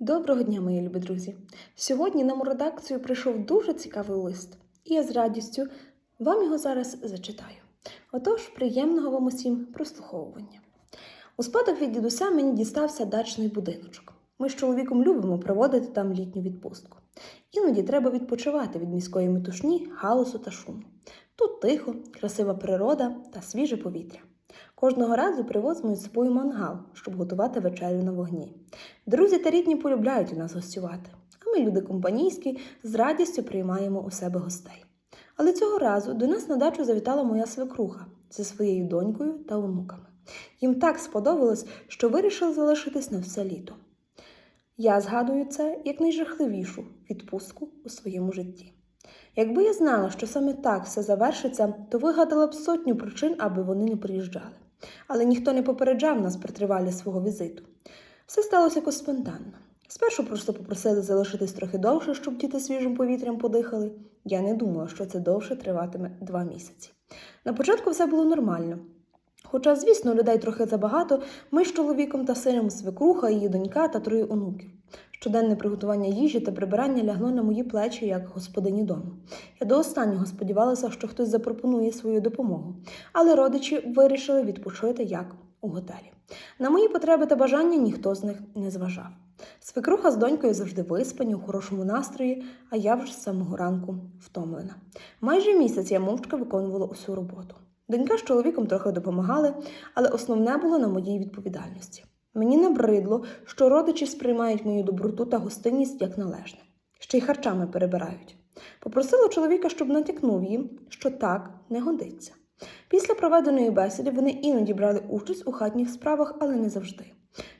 Доброго дня, мої любі друзі! Сьогодні нам у редакцію прийшов дуже цікавий лист, і я з радістю вам його зараз зачитаю. Отож, приємного вам усім прослуховування. У спадок від дідуся мені дістався дачний будиночок. Ми з чоловіком любимо проводити там літню відпустку. Іноді треба відпочивати від міської метушні, галасу та шуму. Тут тихо, красива природа та свіже повітря. Кожного разу привозимо із собою мангал, щоб готувати вечерю на вогні. Друзі та рідні полюбляють у нас гостювати, а ми, люди компанійські, з радістю приймаємо у себе гостей. Але цього разу до нас на дачу завітала моя свекруха зі своєю донькою та онуками. Їм так сподобалось, що вирішили залишитись на все літо. Я згадую це як найжахливішу відпустку у своєму житті. Якби я знала, що саме так все завершиться, то вигадала б сотню причин, аби вони не приїжджали. Але ніхто не попереджав нас про тривалість свого візиту. Все сталося якось спонтанно. Спершу просто попросили залишитись трохи довше, щоб діти свіжим повітрям подихали. Я не думала, що це довше триватиме два місяці. На початку все було нормально. Хоча, звісно, людей трохи забагато, ми з чоловіком та сином свекруха, її донька та троє онуків. Щоденне приготування їжі та прибирання лягло на мої плечі як господині дому. Я до останнього сподівалася, що хтось запропонує свою допомогу, але родичі вирішили відпочити як у готелі. На мої потреби та бажання ніхто з них не зважав. Свекруха з донькою завжди виспані, у хорошому настрої, а я вже з самого ранку втомлена. Майже місяць я мовчки виконувала усю роботу. Донька з чоловіком трохи допомагали, але основне було на моїй відповідальності. Мені набридло, що родичі сприймають мою доброту та гостинність як належне, ще й харчами перебирають. Попросила чоловіка, щоб натякнув їм, що так не годиться. Після проведеної бесіди вони іноді брали участь у хатніх справах, але не завжди.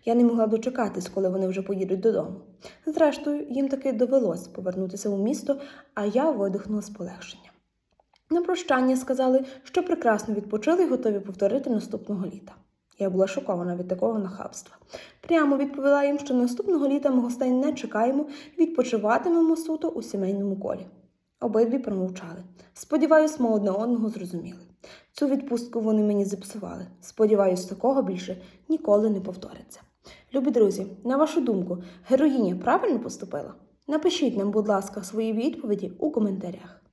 Я не могла дочекатись, коли вони вже поїдуть додому. Зрештою, їм таки довелось повернутися у місто, а я видихнула з полегшення. На прощання сказали, що прекрасно відпочили і готові повторити наступного літа. Я була шокована від такого нахабства. Прямо відповіла їм, що наступного літа ми гостей не чекаємо відпочиватимемо суто у сімейному колі. Обидві промовчали. Сподіваюсь, ми одне одного зрозуміли. Цю відпустку вони мені зіпсували. Сподіваюсь, такого більше ніколи не повториться. Любі друзі, на вашу думку, героїня правильно поступила? Напишіть нам, будь ласка, свої відповіді у коментарях.